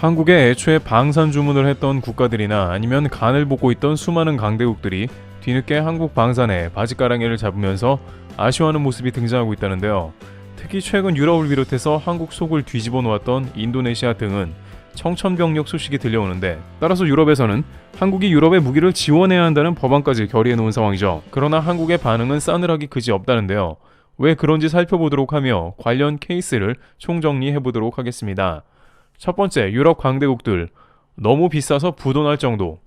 한국에 애초에 방산 주문을 했던 국가들이나 아니면 간을 보고 있던 수많은 강대국들이 뒤늦게 한국 방산에 바지가랑이를 잡으면서 아쉬워하는 모습이 등장하고 있다는데요. 특히 최근 유럽을 비롯해서 한국 속을 뒤집어 놓았던 인도네시아 등은 청천벽력 소식이 들려오는데 따라서 유럽에서는 한국이 유럽의 무기를 지원해야 한다는 법안까지 결의해 놓은 상황이죠. 그러나 한국의 반응은 싸늘하기 그지 없다는데요. 왜 그런지 살펴보도록 하며 관련 케이스를 총정리해 보도록 하겠습니다. 첫 번째, 유럽 강대국들. 너무 비싸서 부도날 정도.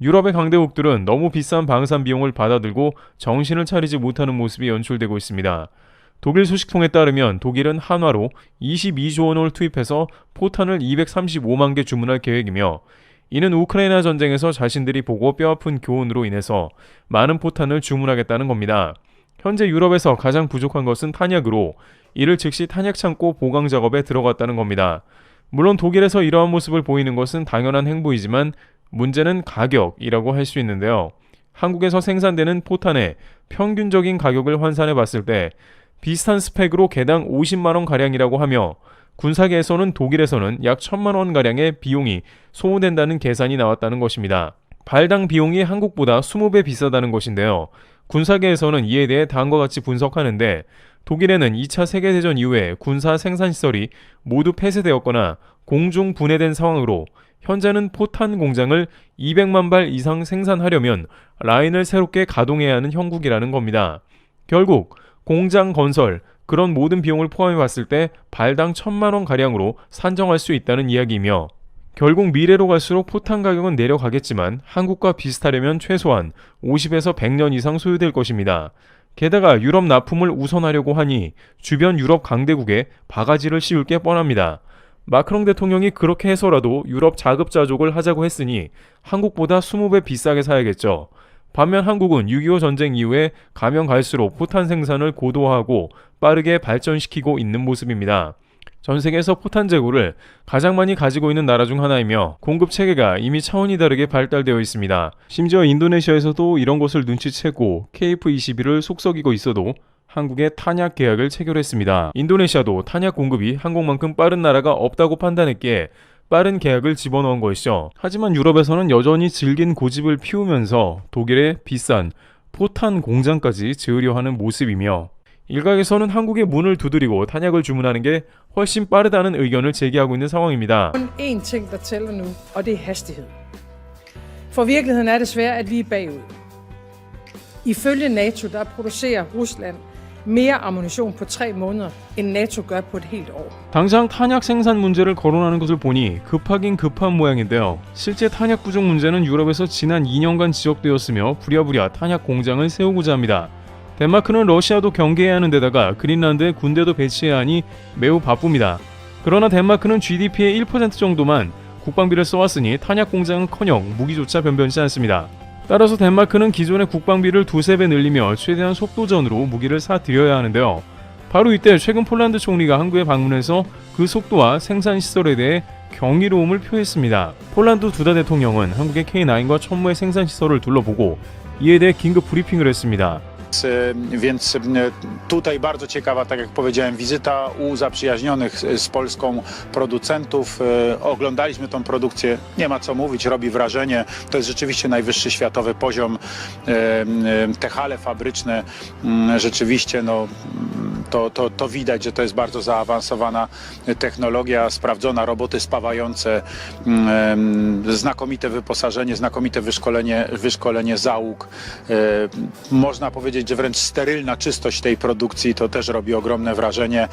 유럽의 강대국들은 너무 비싼 방산 비용을 받아들고 정신을 차리지 못하는 모습이 연출되고 있습니다. 독일 소식통에 따르면 독일은 한화로 22조 원을 투입해서 포탄을 235만 개 주문할 계획이며 이는 우크라이나 전쟁에서 자신들이 보고 뼈아픈 교훈으로 인해서 많은 포탄을 주문하겠다는 겁니다. 현재 유럽에서 가장 부족한 것은 탄약으로 이를 즉시 탄약 창고 보강 작업에 들어갔다는 겁니다. 물론 독일에서 이러한 모습을 보이는 것은 당연한 행보이지만 문제는 가격이라고 할 수 있는데요. 한국에서 생산되는 포탄의 평균적인 가격을 환산해 봤을 때 비슷한 스펙으로 개당 50만 원 가량이라고 하며 군사계에서는 독일에서는 약 1000만 원 가량의 비용이 소모된다는 계산이 나왔다는 것입니다. 발당 비용이 한국보다 20배 비싸다는 것인데요. 군사계에서는 이에 대해 다음과 같이 분석하는데 독일에는 2차 세계대전 이후에 군사 생산시설이 모두 폐쇄되었거나 공중 분해된 상황으로 현재는 포탄 공장을 200만 발 이상 생산하려면 라인을 새롭게 가동해야 하는 형국이라는 겁니다. 결국 공장 건설 그런 모든 비용을 포함해 봤을 때 발당 1000만 원 가량으로 산정할 수 있다는 이야기이며 결국 미래로 갈수록 포탄 가격은 내려가겠지만 한국과 비슷하려면 최소한 50에서 100년 이상 소요될 것입니다. 게다가 유럽 납품을 우선하려고 하니 주변 유럽 강대국에 바가지를 씌울 게 뻔합니다. 마크롱 대통령이 그렇게 해서라도 유럽 자급자족을 하자고 했으니 한국보다 20배 비싸게 사야겠죠. 반면 한국은 6.25 전쟁 이후에 가면 갈수록 포탄 생산을 고도화하고 빠르게 발전시키고 있는 모습입니다. 전 세계에서 포탄 재고를 가장 많이 가지고 있는 나라 중 하나이며 공급 체계가 이미 차원이 다르게 발달되어 있습니다. 심지어 인도네시아에서도 이런 것을 눈치채고 KF-21을 속썩이고 있어도 한국에 탄약 계약을 체결했습니다. 인도네시아도 탄약 공급이 한국만큼 빠른 나라가 없다고 판단했기에 빠른 계약을 집어넣은 것이죠. 하지만 유럽에서는 여전히 질긴 고집을 피우면서 독일의 비싼 포탄 공장까지 지으려 하는 모습이며 일각에서는 한국의 문을 두드리고 탄약을 주문하는 게 훨씬 빠르다는 의견을 제기하고 있는 상황입니다. kun én ting, der tæller nu, og det er hastighed. For virkeligheden er desværre, at vi er bagud. Ifølge NATO, der producerer Rusland mere ammunition på tre måneder, end NATO gør på et helt år. 당장 탄약 생산 문제를 거론하는 것을 보니 급하긴 급한 모양인데요. 실제 탄약 부족 문제는 유럽에서 지난 2년간 지적되었으며 부랴부랴 탄약 공장을 세우고자 합니다. 덴마크는 러시아도 경계해야 하는 데다가 그린란드에 군대도 배치해야 하니 매우 바쁩니다. 그러나 덴마크는 GDP의 1% 정도만 국방비를 써왔으니 탄약 공장은커녕 무기조차 변변치 않습니다. 따라서 덴마크는 기존의 국방비를 두세 배 늘리며 최대한 속도전으로 무기를 사들여야 하는데요. 바로 이때 최근 폴란드 총리가 한국에 방문해서 그 속도와 생산 시설에 대해 경이로움을 표했습니다. 폴란드 두다 대통령은 한국의 K9과 천무의 생산 시설을 둘러보고 이에 대해 긴급 브리핑을 했습니다. E, Więc e, tutaj bardzo ciekawa, tak jak powiedziałem, wizyta u zaprzyjaźnionych z Polską producentów. E, Oglądaliśmy tą produkcję, nie ma co mówić, robi wrażenie. To jest rzeczywiście najwyższy światowy poziom. Te hale fabryczne mm, rzeczywiście no, to, to, to widać, że to jest bardzo zaawansowana technologia, sprawdzona, roboty spawające, mm, znakomite wyposażenie, znakomite wyszkolenie, wyszkolenie załóg. Można powiedzieć, że wręcz sterylna czystość tej produkcji to też robi ogromne wrażenie.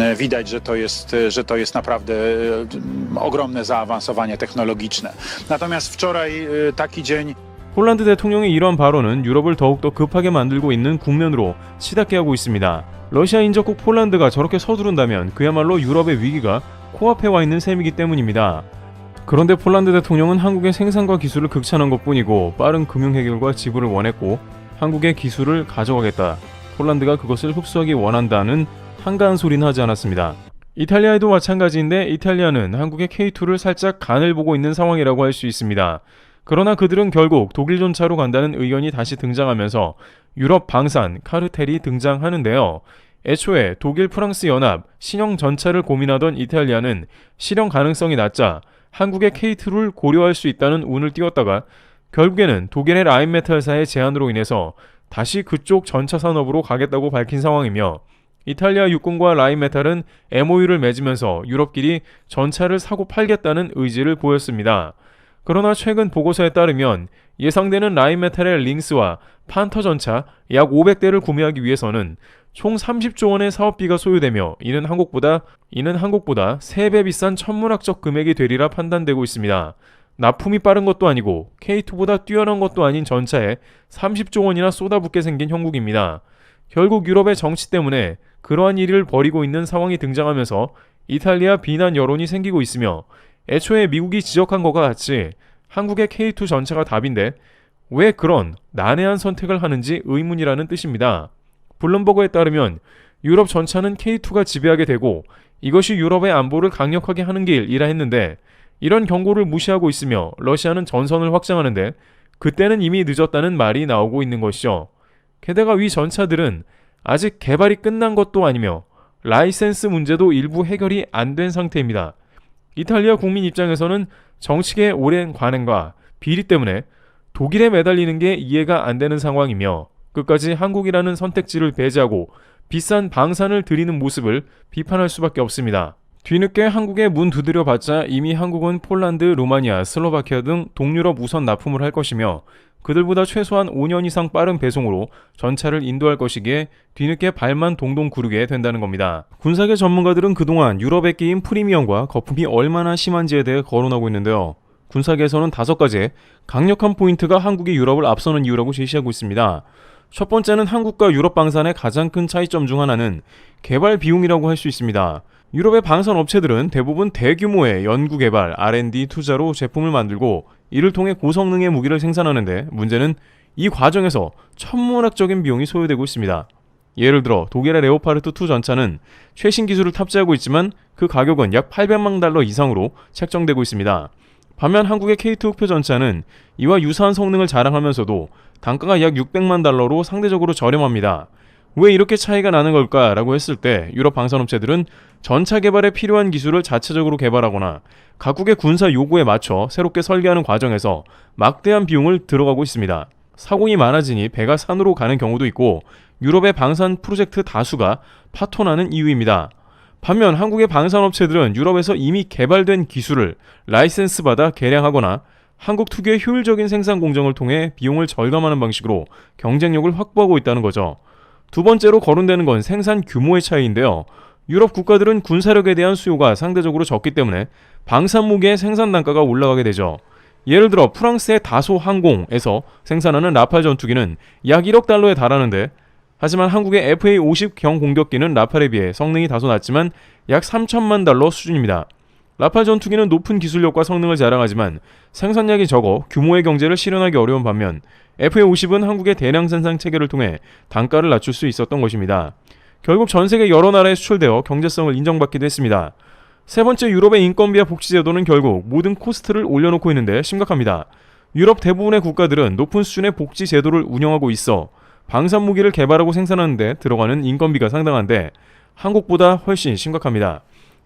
E, Widać, że to jest, że to jest naprawdę e, ogromne zaawansowanie technologiczne. Natomiast wczoraj e, taki dzień 폴란드 대통령의 이런 발언은 유럽을 더욱더 급하게 만들고 있는 국면으로 치닫게 하고 있습니다. 러시아 인접국 폴란드가 저렇게 서두른다면 그야말로 유럽의 위기가 코앞에 와 있는 셈이기 때문입니다. 그런데 폴란드 대통령은 한국의 생산과 기술을 극찬한 것 뿐이고 빠른 금융 해결과 지불을 원했고 한국의 기술을 가져가겠다. 폴란드가 그것을 흡수하기 원한다는 한가한 소리는 하지 않았습니다. 이탈리아에도 마찬가지인데 이탈리아는 한국의 K2를 살짝 간을 보고 있는 상황이라고 할 수 있습니다. 그러나 그들은 결국 독일 전차로 간다는 의견이 다시 등장하면서 유럽 방산 카르텔이 등장하는데요. 애초에 독일 프랑스 연합 신형 전차를 고민하던 이탈리아는 실현 가능성이 낮자 한국의 K2를 고려할 수 있다는 운을 띄웠다가 결국에는 독일의 라인메탈사의 제안으로 인해서 다시 그쪽 전차 산업으로 가겠다고 밝힌 상황이며 이탈리아 육군과 라인메탈은 MOU를 맺으면서 유럽끼리 전차를 사고 팔겠다는 의지를 보였습니다. 그러나 최근 보고서에 따르면 예상되는 라인메탈의 링스와 판터 전차 약 500대를 구매하기 위해서는 총 30조 원의 사업비가 소요되며 이는 한국보다 이는 한국보다 3배 비싼 천문학적 금액이 되리라 판단되고 있습니다. 납품이 빠른 것도 아니고 K2보다 뛰어난 것도 아닌 전차에 30조 원이나 쏟아붓게 생긴 형국입니다. 결국 유럽의 정치 때문에 그러한 일을 벌이고 있는 상황이 등장하면서 이탈리아 비난 여론이 생기고 있으며 애초에 미국이 지적한 것과 같이 한국의 K2 전차가 답인데 왜 그런 난해한 선택을 하는지 의문이라는 뜻입니다. 블룸버그에 따르면 유럽 전차는 K2가 지배하게 되고 이것이 유럽의 안보를 강력하게 하는 길이라 했는데 이런 경고를 무시하고 있으며 러시아는 전선을 확장하는데 그때는 이미 늦었다는 말이 나오고 있는 것이죠. 게다가 위 전차들은 아직 개발이 끝난 것도 아니며 라이센스 문제도 일부 해결이 안 된 상태입니다. 이탈리아 국민 입장에서는 정치계의 오랜 관행과 비리 때문에 독일에 매달리는 게 이해가 안 되는 상황이며 끝까지 한국이라는 선택지를 배제하고 비싼 방산을 들이는 모습을 비판할 수밖에 없습니다. 뒤늦게 한국에 문 두드려 봤자 이미 한국은 폴란드, 루마니아, 슬로바키아 등 동유럽 우선 납품을 할 것이며 그들보다 최소한 5년 이상 빠른 배송으로 전차를 인도할 것이기에 뒤늦게 발만 동동 구르게 된다는 겁니다. 군사계 전문가들은 그동안 유럽에 끼인 프리미엄과 거품이 얼마나 심한지에 대해 거론하고 있는데요. 군사계에서는 다섯 가지의 강력한 포인트가 한국이 유럽을 앞서는 이유라고 제시하고 있습니다. 첫 번째는 한국과 유럽 방산의 가장 큰 차이점 중 하나는 개발 비용이라고 할 수 있습니다. 유럽의 방산 업체들은 대부분 대규모의 연구 개발, R&D 투자로 제품을 만들고 이를 통해 고성능의 무기를 생산하는데 문제는 이 과정에서 천문학적인 비용이 소요되고 있습니다. 예를 들어 독일의 레오파르트 2 전차는 최신 기술을 탑재하고 있지만 그 가격은 약 800만 달러 이상으로 책정되고 있습니다. 반면 한국의 K2 흑표 전차는 이와 유사한 성능을 자랑하면서도 단가가 약 600만 달러로 상대적으로 저렴합니다. 왜 이렇게 차이가 나는 걸까라고 했을 때 유럽 방산업체들은 전차 개발에 필요한 기술을 자체적으로 개발하거나 각국의 군사 요구에 맞춰 새롭게 설계하는 과정에서 막대한 비용을 들어가고 있습니다. 사공이 많아지니 배가 산으로 가는 경우도 있고 유럽의 방산 프로젝트 다수가 파토나는 이유입니다. 반면 한국의 방산업체들은 유럽에서 이미 개발된 기술을 라이센스 받아 개량하거나 한국 특유의 효율적인 생산 공정을 통해 비용을 절감하는 방식으로 경쟁력을 확보하고 있다는 거죠. 두 번째로 거론되는 건 생산 규모의 차이인데요. 유럽 국가들은 군사력에 대한 수요가 상대적으로 적기 때문에 방산 무기의 생산 단가가 올라가게 되죠. 예를 들어 프랑스의 다소 항공에서 생산하는 라팔 전투기는 약 1억 달러에 달하는데 하지만 한국의 FA-50 경공격기는 라팔에 비해 성능이 다소 낮지만 약 3천만 달러 수준입니다. 라팔 전투기는 높은 기술력과 성능을 자랑하지만 생산량이 적어 규모의 경제를 실현하기 어려운 반면 FA-50은 한국의 대량 생산 체계를 통해 단가를 낮출 수 있었던 것입니다. 결국 전 세계 여러 나라에 수출되어 경제성을 인정받기도 했습니다. 세 번째 유럽의 인건비와 복지 제도는 결국 모든 코스트를 올려놓고 있는데 심각합니다. 유럽 대부분의 국가들은 높은 수준의 복지 제도를 운영하고 있어 방산 무기를 개발하고 생산하는데 들어가는 인건비가 상당한데 한국보다 훨씬 심각합니다.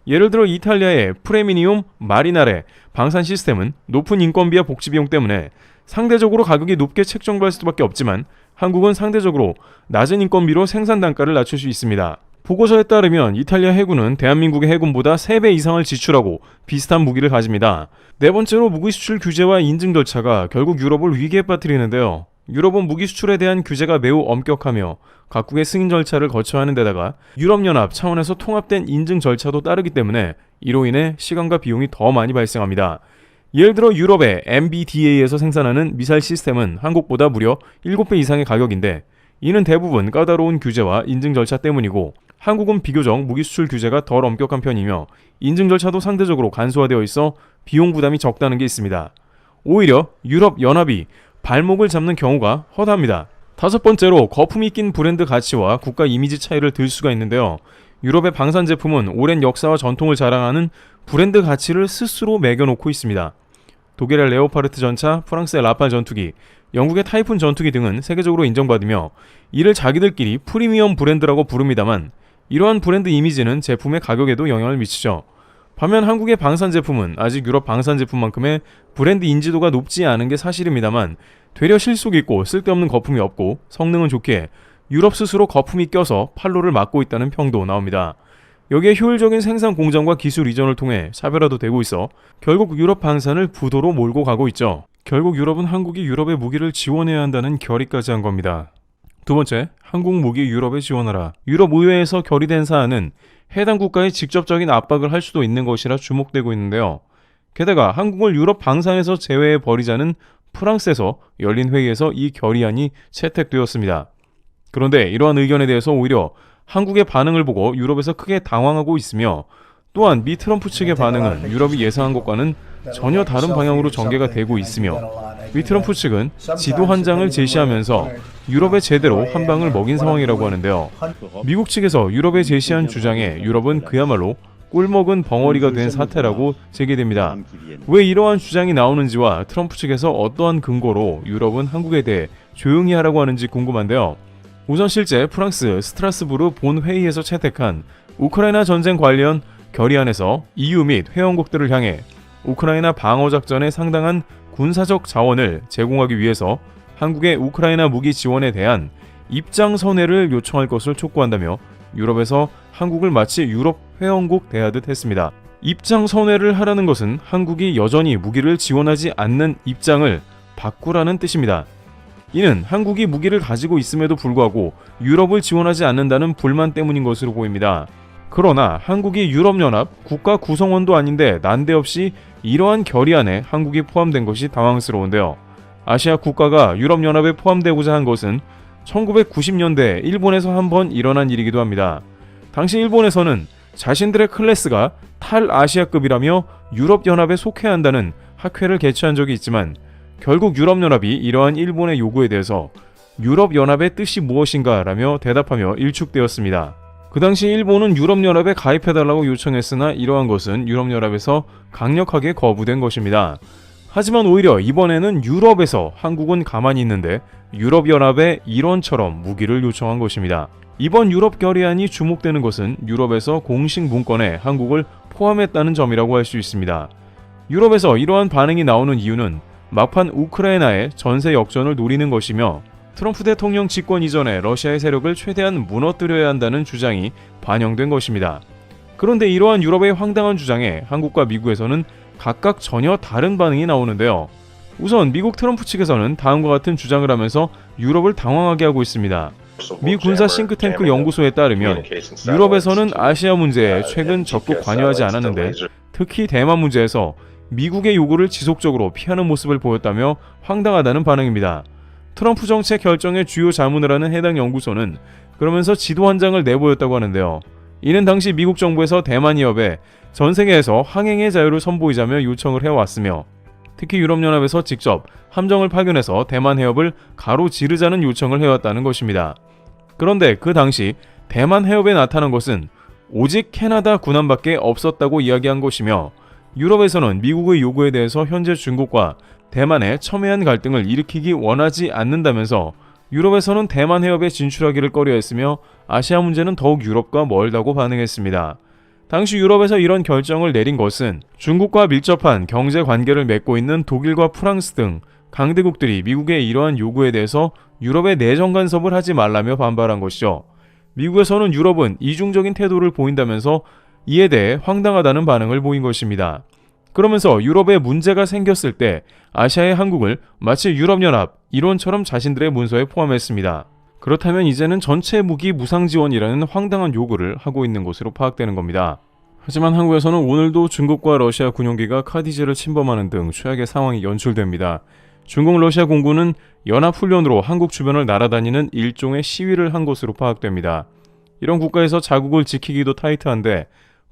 예를 들어 이탈리아의 프레미니움 마리나레 방산 시스템은 높은 인건비와 복지 비용 때문에 상대적으로 가격이 높게 책정받을 수밖에 없지만 한국은 상대적으로 낮은 인건비로 생산 단가를 낮출 수 있습니다. 보고서에 따르면 이탈리아 해군은 대한민국의 해군보다 3배 이상을 지출하고 비슷한 무기를 가집니다. 네 번째로 무기 수출 규제와 인증 절차가 결국 유럽을 위기에 빠뜨리는데요. 유럽은 무기 수출에 대한 규제가 매우 엄격하며 각국의 승인 절차를 거쳐야 하는 데다가 유럽연합 차원에서 통합된 인증 절차도 따르기 때문에 이로 인해 시간과 비용이 더 많이 발생합니다. 예를 들어 유럽의 MBDA에서 생산하는 미사일 시스템은 한국보다 무려 7배 이상의 가격인데 이는 대부분 까다로운 규제와 인증 절차 때문이고 한국은 비교적 무기 수출 규제가 덜 엄격한 편이며 인증 절차도 상대적으로 간소화되어 있어 비용 부담이 적다는 게 있습니다. 오히려 유럽 연합이 발목을 잡는 경우가 허다합니다. 다섯 번째로 거품이 낀 브랜드 가치와 국가 이미지 차이를 들 수가 있는데요. 유럽의 방산 제품은 오랜 역사와 전통을 자랑하는 브랜드 가치를 스스로 매겨놓고 있습니다. 독일의 레오파르트 전차, 프랑스의 라팔 전투기, 영국의 타이푼 전투기 등은 세계적으로 인정받으며 이를 자기들끼리 프리미엄 브랜드라고 부릅니다만 이러한 브랜드 이미지는 제품의 가격에도 영향을 미치죠. 반면 한국의 방산 제품은 아직 유럽 방산 제품만큼의 브랜드 인지도가 높지 않은 게 사실입니다만 되려 실속 있고 쓸데없는 거품이 없고 성능은 좋기에 유럽 스스로 거품이 껴서 판로를 막고 있다는 평도 나옵니다. 여기에 효율적인 생산 공정과 기술 이전을 통해 차별화도 되고 있어 결국 유럽 방산을 부도로 몰고 가고 있죠. 결국 유럽은 한국이 유럽의 무기를 지원해야 한다는 결의까지 한 겁니다. 두 번째, 한국 무기 유럽에 지원하라. 유럽 의회에서 결의된 사안은 해당 국가에 직접적인 압박을 할 수도 있는 것이라 주목되고 있는데요. 게다가 한국을 유럽 방산에서 제외해 버리자는 프랑스에서 열린 회의에서 이 결의안이 채택되었습니다. 그런데 이러한 의견에 대해서 오히려 한국의 반응을 보고 유럽에서 크게 당황하고 있으며 또한 미 트럼프 측의 반응은 유럽이 예상한 것과는 전혀 다른 방향으로 전개가 되고 있으며 미 트럼프 측은 지도 한 장을 제시하면서 유럽에 제대로 한 방을 먹인 상황이라고 하는데요. 미국 측에서 유럽에 제시한 주장에 유럽은 그야말로 꿀먹은 벙어리가 된 사태라고 제기됩니다. 왜 이러한 주장이 나오는지와 트럼프 측에서 어떠한 근거로 유럽은 한국에 대해 조용히 하라고 하는지 궁금한데요. 우선 실제 프랑스 스트라스부르 본 회의에서 채택한 우크라이나 전쟁 관련 결의안에서 EU 및 회원국들을 향해 우크라이나 방어 작전에 상당한 군사적 자원을 제공하기 위해서 한국의 우크라이나 무기 지원에 대한 입장 선회를 요청할 것을 촉구한다며 유럽에서 한국을 마치 유럽 회원국 대하듯 했습니다. 입장 선회를 하라는 것은 한국이 여전히 무기를 지원하지 않는 입장을 바꾸라는 뜻입니다. 이는 한국이 무기를 가지고 있음에도 불구하고 유럽을 지원하지 않는다는 불만 때문인 것으로 보입니다. 그러나 한국이 유럽연합 국가 구성원도 아닌데 난데없이 이러한 결의안에 한국이 포함된 것이 당황스러운데요. 아시아 국가가 유럽연합에 포함되고자 한 것은 1990년대 일본에서 한 번 일어난 일이기도 합니다. 당시 일본에서는 자신들의 클래스가 탈아시아급이라며 유럽연합에 속해야 한다는 학회를 개최한 적이 있지만 결국 유럽연합이 이러한 일본의 요구에 대해서 유럽연합의 뜻이 무엇인가 라며 대답하며 일축되었습니다. 그 당시 일본은 유럽연합에 가입해달라고 요청했으나 이러한 것은 유럽연합에서 강력하게 거부된 것입니다. 하지만 오히려 이번에는 유럽에서 한국은 가만히 있는데 유럽연합에 일원처럼 무기를 요청한 것입니다. 이번 유럽 결의안이 주목되는 것은 유럽에서 공식 문건에 한국을 포함했다는 점이라고 할 수 있습니다. 유럽에서 이러한 반응이 나오는 이유는 막판 우크라이나의 전세 역전을 노리는 것이며 트럼프 대통령 집권 이전에 러시아의 세력을 최대한 무너뜨려야 한다는 주장이 반영된 것입니다. 그런데 이러한 유럽의 황당한 주장에 한국과 미국에서는 각각 전혀 다른 반응이 나오는데요. 우선 미국 트럼프 측에서는 다음과 같은 주장을 하면서 유럽을 당황하게 하고 있습니다. 미 군사 싱크탱크 연구소에 따르면 유럽에서는 아시아 문제에 최근 적극 관여하지 않았는데 특히 대만 문제에서 미국의 요구를 지속적으로 피하는 모습을 보였다며 황당하다는 반응입니다. 트럼프 정책 결정의 주요 자문을 하는 해당 연구소는 그러면서 지도 한 장을 내보였다고 하는데요. 이는 당시 미국 정부에서 대만 기업에 전 세계에서 항행의 자유를 선보이자며 요청을 해왔으며 특히 유럽연합에서 직접 함정을 파견해서 대만 해협을 가로지르자는 요청을 해왔다는 것입니다. 그런데 그 당시 대만 해협에 나타난 것은 오직 캐나다 군함밖에 없었다고 이야기한 것이며 유럽에서는 미국의 요구에 대해서 현재 중국과 대만의 첨예한 갈등을 일으키기 원하지 않는다면서 유럽에서는 대만 해협에 진출하기를 꺼려했으며 아시아 문제는 더욱 유럽과 멀다고 반응했습니다. 당시 유럽에서 이런 결정을 내린 것은 중국과 밀접한 경제 관계를 맺고 있는 독일과 프랑스 등 강대국들이 미국의 이러한 요구에 대해서 유럽에 내정 간섭을 하지 말라며 반발한 것이죠. 미국에서는 유럽은 이중적인 태도를 보인다면서 이에 대해 황당하다는 반응을 보인 것입니다. 그러면서 유럽에 문제가 생겼을 때 아시아의 한국을 마치 유럽연합 일원처럼 자신들의 문서에 포함했습니다. 그렇다면 이제는 전체 무기 무상 지원이라는 황당한 요구를 하고 있는 것으로 파악되는 겁니다. 하지만 한국에서는 오늘도 중국과 러시아 군용기가 카디제를 침범하는 등 최악의 상황이 연출됩니다. 중국 러시아 공군은 연합훈련으로 한국 주변을 날아다니는 일종의 시위를 한 것으로 파악됩니다. 이런 국가에서 자국을 지키기도 타이트한데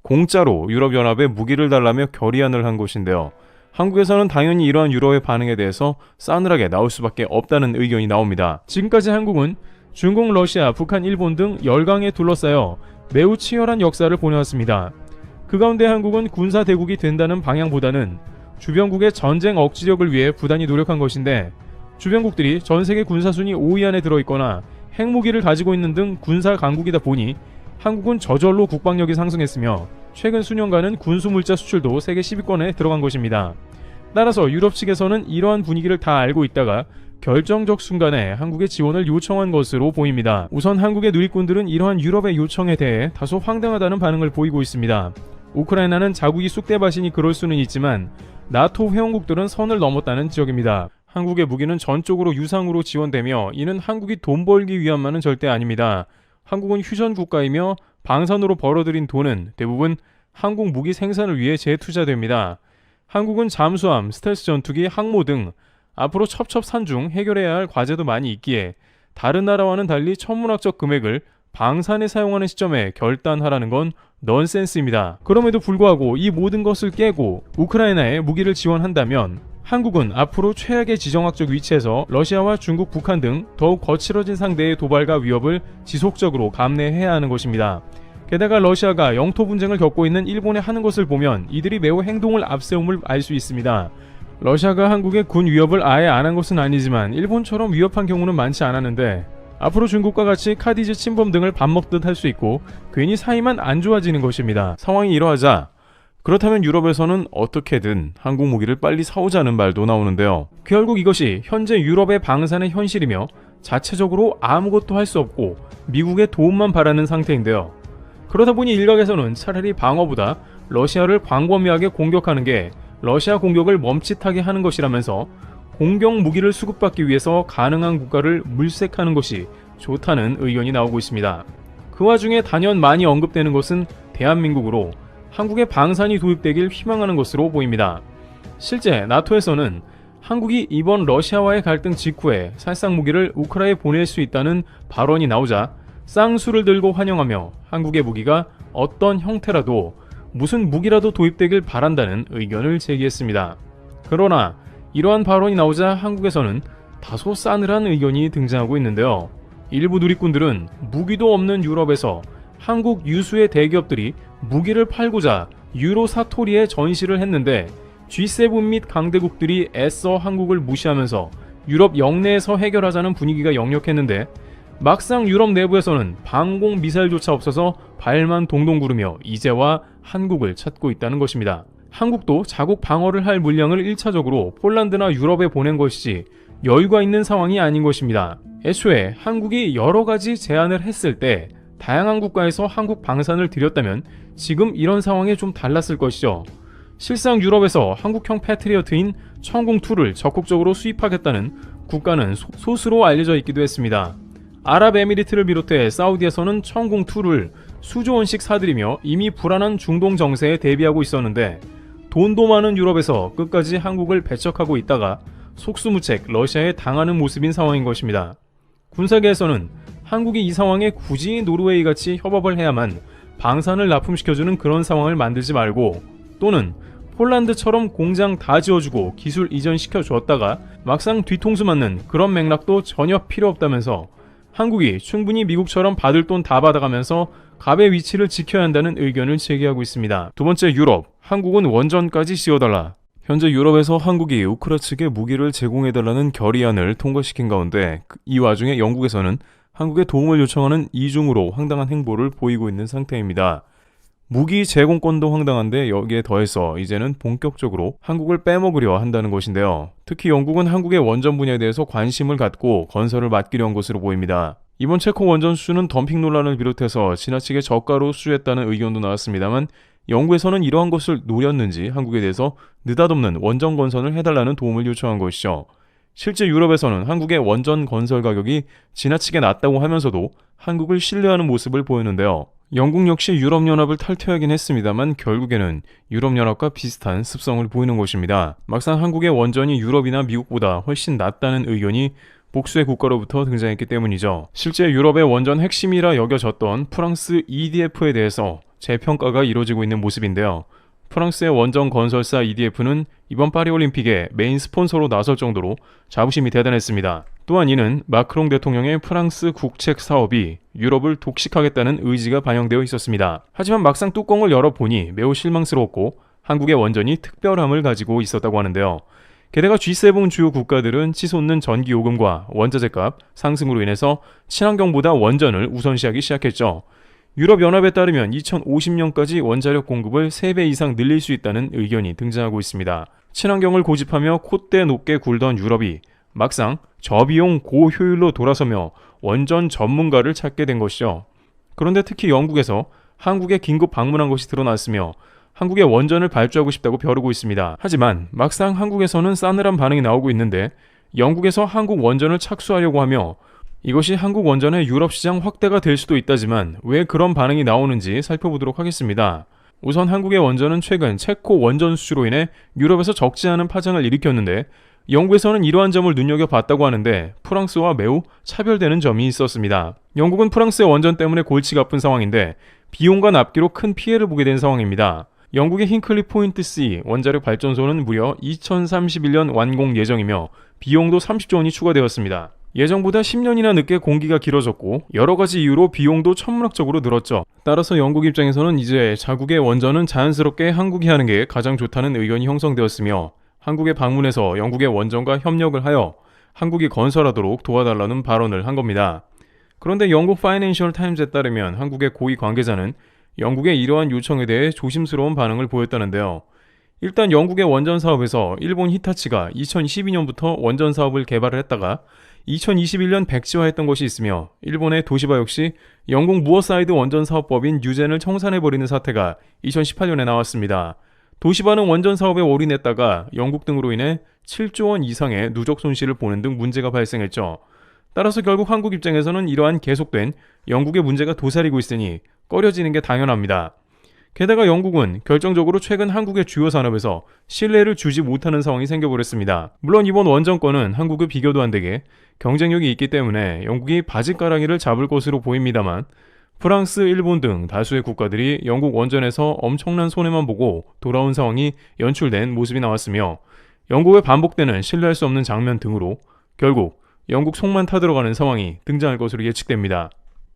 공짜로 유럽연합에 무기를 달라며 결의안을 한 것인데요. 한국에서는 당연히 이러한 유럽의 반응에 대해서 싸늘하게 나올 수밖에 없다는 의견이 나옵니다. 지금까지 한국은 중국, 러시아, 북한, 일본 등 열강에 둘러싸여 매우 치열한 역사를 보내왔습니다. 그 가운데 한국은 군사 대국이 된다는 방향보다는 주변국의 전쟁 억지력을 위해 부단히 노력한 것인데 주변국들이 전 세계 군사 순위 5위 안에 들어 있거나 핵무기를 가지고 있는 등 군사 강국이다 보니 한국은 저절로 국방력이 상승했으며 최근 수년간은 군수물자 수출도 세계 10위권에 들어간 것입니다. 따라서 유럽 측에서는 이러한 분위기를 다 알고 있다가 결정적 순간에 한국의 지원을 요청한 것으로 보입니다. 우선 한국의 누리꾼들은 이러한 유럽의 요청에 대해 다소 황당하다는 반응을 보이고 있습니다. 우크라이나는 자국이 쑥대밭이니 그럴 수는 있지만 나토 회원국들은 선을 넘었다는 지적입니다. 한국의 무기는 전적으로 유상으로 지원되며 이는 한국이 돈 벌기 위함만은 절대 아닙니다. 한국은 휴전 국가이며 방산으로 벌어들인 돈은 대부분 한국 무기 생산을 위해 재투자됩니다. 한국은 잠수함, 스텔스 전투기, 항모 등 앞으로 첩첩산중 해결해야 할 과제도 많이 있기에 다른 나라와는 달리 천문학적 금액을 방산에 사용하는 시점에 결단하라는 건 넌센스입니다. 그럼에도 불구하고 이 모든 것을 깨고 우크라이나에 무기를 지원한다면 한국은 앞으로 최악의 지정학적 위치에서 러시아와 중국, 북한 등 더욱 거칠어진 상대의 도발과 위협을 지속적으로 감내해야 하는 것입니다. 게다가 러시아가 영토 분쟁을 겪고 있는 일본에 하는 것을 보면 이들이 매우 행동을 앞세움을 알 수 있습니다. 러시아가 한국의 군 위협을 아예 안 한 것은 아니지만 일본처럼 위협한 경우는 많지 않았는데 앞으로 중국과 같이 카디즈 침범 등을 밥 먹듯 할 수 있고 괜히 사이만 안 좋아지는 것입니다. 상황이 이러하자 그렇다면 유럽에서는 어떻게든 한국 무기를 빨리 사오자는 말도 나오는데요. 결국 이것이 현재 유럽의 방산의 현실이며 자체적으로 아무것도 할 수 없고 미국의 도움만 바라는 상태인데요. 그러다 보니 일각에서는 차라리 방어보다 러시아를 광범위하게 공격하는 게 러시아 공격을 멈칫하게 하는 것이라면서 공격 무기를 수급받기 위해서 가능한 국가를 물색하는 것이 좋다는 의견이 나오고 있습니다. 그 와중에 단연 많이 언급되는 것은 대한민국으로 한국의 방산이 도입되길 희망하는 것으로 보입니다. 실제 나토에서는 한국이 이번 러시아와의 갈등 직후에 살상 무기를 우크라에 보낼 수 있다는 발언이 나오자 쌍수를 들고 환영하며 한국의 무기가 어떤 형태라도 무슨 무기라도 도입되길 바란다는 의견을 제기했습니다. 그러나 이러한 발언이 나오자 한국에서는 다소 싸늘한 의견이 등장하고 있는데요. 일부 누리꾼들은 무기도 없는 유럽에서 한국 유수의 대기업들이 무기를 팔고자 유로 사토리에 전시를 했는데 G7 및 강대국들이 애써 한국을 무시하면서 유럽 영내에서 해결하자는 분위기가 역력했는데 막상 유럽 내부에서는 방공 미사일조차 없어서 발만 동동 구르며 이제와 한국을 찾고 있다는 것입니다. 한국도 자국 방어를 할 물량을 1차적으로 폴란드나 유럽에 보낸 것이지 여유가 있는 상황이 아닌 것입니다. 애초에 한국이 여러 가지 제안을 했을 때 다양한 국가에서 한국 방산을 들였다면 지금 이런 상황에 좀 달랐을 것이죠. 실상 유럽에서 한국형 패트리어트인 천궁2를 적극적으로 수입하겠다는 국가는 소- 소수로 알려져 있기도 했습니다. 아랍에미리트를 비롯해 사우디에서는 천궁2를 수조 원씩 사들이며 이미 불안한 중동 정세에 대비하고 있었는데 돈도 많은 유럽에서 끝까지 한국을 배척하고 있다가 속수무책 러시아에 당하는 모습인 상황인 것입니다. 군사계에서는 한국이 이 상황에 굳이 노르웨이 같이 협업을 해야만 방산을 납품시켜주는 그런 상황을 만들지 말고 또는 폴란드처럼 공장 다 지어주고 기술 이전시켜 줬다가 막상 뒤통수 맞는 그런 맥락도 전혀 필요 없다면서 한국이 충분히 미국처럼 받을 돈 다 받아가면서 갑의 위치를 지켜야 한다는 의견을 제기하고 있습니다. 두 번째 유럽, 한국은 원전까지 씌워달라. 현재 유럽에서 한국이 우크라 측에 무기를 제공해달라는 결의안을 통과시킨 가운데 그- 이 와중에 영국에서는 한국에 도움을 요청하는 이중으로 황당한 행보를 보이고 있는 상태입니다. 무기 제공권도 황당한데 여기에 더해서 이제는 본격적으로 한국을 빼먹으려 한다는 것인데요. 특히 영국은 한국의 원전 분야에 대해서 관심을 갖고 건설을 맡기려 한 것으로 보입니다. 이번 체코 원전 수주는 덤핑 논란을 비롯해서 지나치게 저가로 수주했다는 의견도 나왔습니다만 영국에서는 이러한 것을 노렸는지 한국에 대해서 느닷없는 원전 건설을 해달라는 도움을 요청한 것이죠. 실제 유럽에서는 한국의 원전 건설 가격이 지나치게 낮다고 하면서도 한국을 신뢰하는 모습을 보였는데요. 영국 역시 유럽연합을 탈퇴하긴 했습니다만 결국에는 유럽연합과 비슷한 습성을 보이는 것입니다. 막상 한국의 원전이 유럽이나 미국보다 훨씬 낫다는 의견이 복수의 국가로부터 등장했기 때문이죠. 실제 유럽의 원전 핵심이라 여겨졌던 프랑스 EDF에 대해서 재평가가 이루어지고 있는 모습인데요. 프랑스의 원전 건설사 EDF는 이번 파리올림픽에 메인 스폰서로 나설 정도로 자부심이 대단했습니다. 또한 이는 마크롱 대통령의 프랑스 국책 사업이 유럽을 독식하겠다는 의지가 반영되어 있었습니다. 하지만 막상 뚜껑을 열어보니 매우 실망스러웠고 한국의 원전이 특별함을 가지고 있었다고 하는데요. 게다가 G7 주요 국가들은 치솟는 전기 요금과 원자재 값 상승으로 인해서 친환경보다 원전을 우선시하기 시작했죠. 유럽연합에 따르면 2050년까지 원자력 공급을 3배 이상 늘릴 수 있다는 의견이 등장하고 있습니다. 친환경을 고집하며 콧대 높게 굴던 유럽이 막상 저비용 고효율로 돌아서며 원전 전문가를 찾게 된 것이죠. 그런데 특히 영국에서 한국에 긴급 방문한 것이 드러났으며 한국의 원전을 발주하고 싶다고 벼르고 있습니다. 하지만 막상 한국에서는 싸늘한 반응이 나오고 있는데 영국에서 한국 원전을 착수하려고 하며 이것이 한국 원전의 유럽 시장 확대가 될 수도 있다지만 왜 그런 반응이 나오는지 살펴보도록 하겠습니다. 우선 한국의 원전은 최근 체코 원전 수주로 인해 유럽에서 적지 않은 파장을 일으켰는데 영국에서는 이러한 점을 눈여겨봤다고 하는데 프랑스와 매우 차별되는 점이 있었습니다. 영국은 프랑스의 원전 때문에 골치가 아픈 상황인데 비용과 납기로 큰 피해를 보게 된 상황입니다. 영국의 힌클리 포인트 C 원자력 발전소는 무려 2031년 완공 예정이며 비용도 30조 원이 추가되었습니다. 예정보다 10년이나 늦게 공기가 길어졌고 여러 가지 이유로 비용도 천문학적으로 늘었죠. 따라서 영국 입장에서는 이제 자국의 원전은 자연스럽게 한국이 하는 게 가장 좋다는 의견이 형성되었으며 한국에 방문해서 영국의 원전과 협력을 하여 한국이 건설하도록 도와달라는 발언을 한 겁니다. 그런데 영국 파이낸셜 타임즈에 따르면 한국의 고위 관계자는 영국의 이러한 요청에 대해 조심스러운 반응을 보였다는데요. 일단 영국의 원전 사업에서 일본 히타치가 2012년부터 원전 사업을 개발을 했다가 2021년 백지화했던 것이 있으며 일본의 도시바 역시 영국 무어사이드 원전 사업법인 유젠을 청산해버리는 사태가 2018년에 나왔습니다. 도시바는 원전 사업에 올인했다가 영국 등으로 인해 7조 원 이상의 누적 손실을 보는 등 문제가 발생했죠. 따라서 결국 한국 입장에서는 이러한 계속된 영국의 문제가 도사리고 있으니 꺼려지는 게 당연합니다. 게다가 영국은 결정적으로 최근 한국의 주요 산업에서 신뢰를 주지 못하는 상황이 생겨버렸습니다. 물론 이번 원정권은 한국의 비교도 안 되게 경쟁력이 있기 때문에 영국이 바지가랑이를 잡을 것으로 보입니다만 프랑스, 일본 등 다수의 국가들이 영국 원전에서 엄청난 손해만 보고 돌아온 상황이 연출된 모습이 나왔으며 영국의 반복되는 신뢰할 수 없는 장면 등으로 결국 영국 속만 타들어가는 상황이 등장할 것으로 예측됩니다.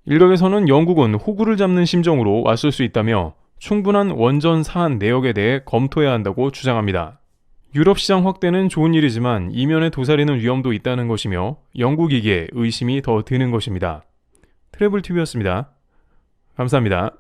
일각에서는 영국은 호구를 잡는 심정으로 왔을 수 있다며 충분한 원전 사안 내역에 대해 검토해야 한다고 주장합니다. 유럽 시장 확대는 좋은 일이지만 이면에 도사리는 위험도 있다는 것이며 영국이기에 의심이 더 드는 것입니다. 트래블TV였습니다. 감사합니다.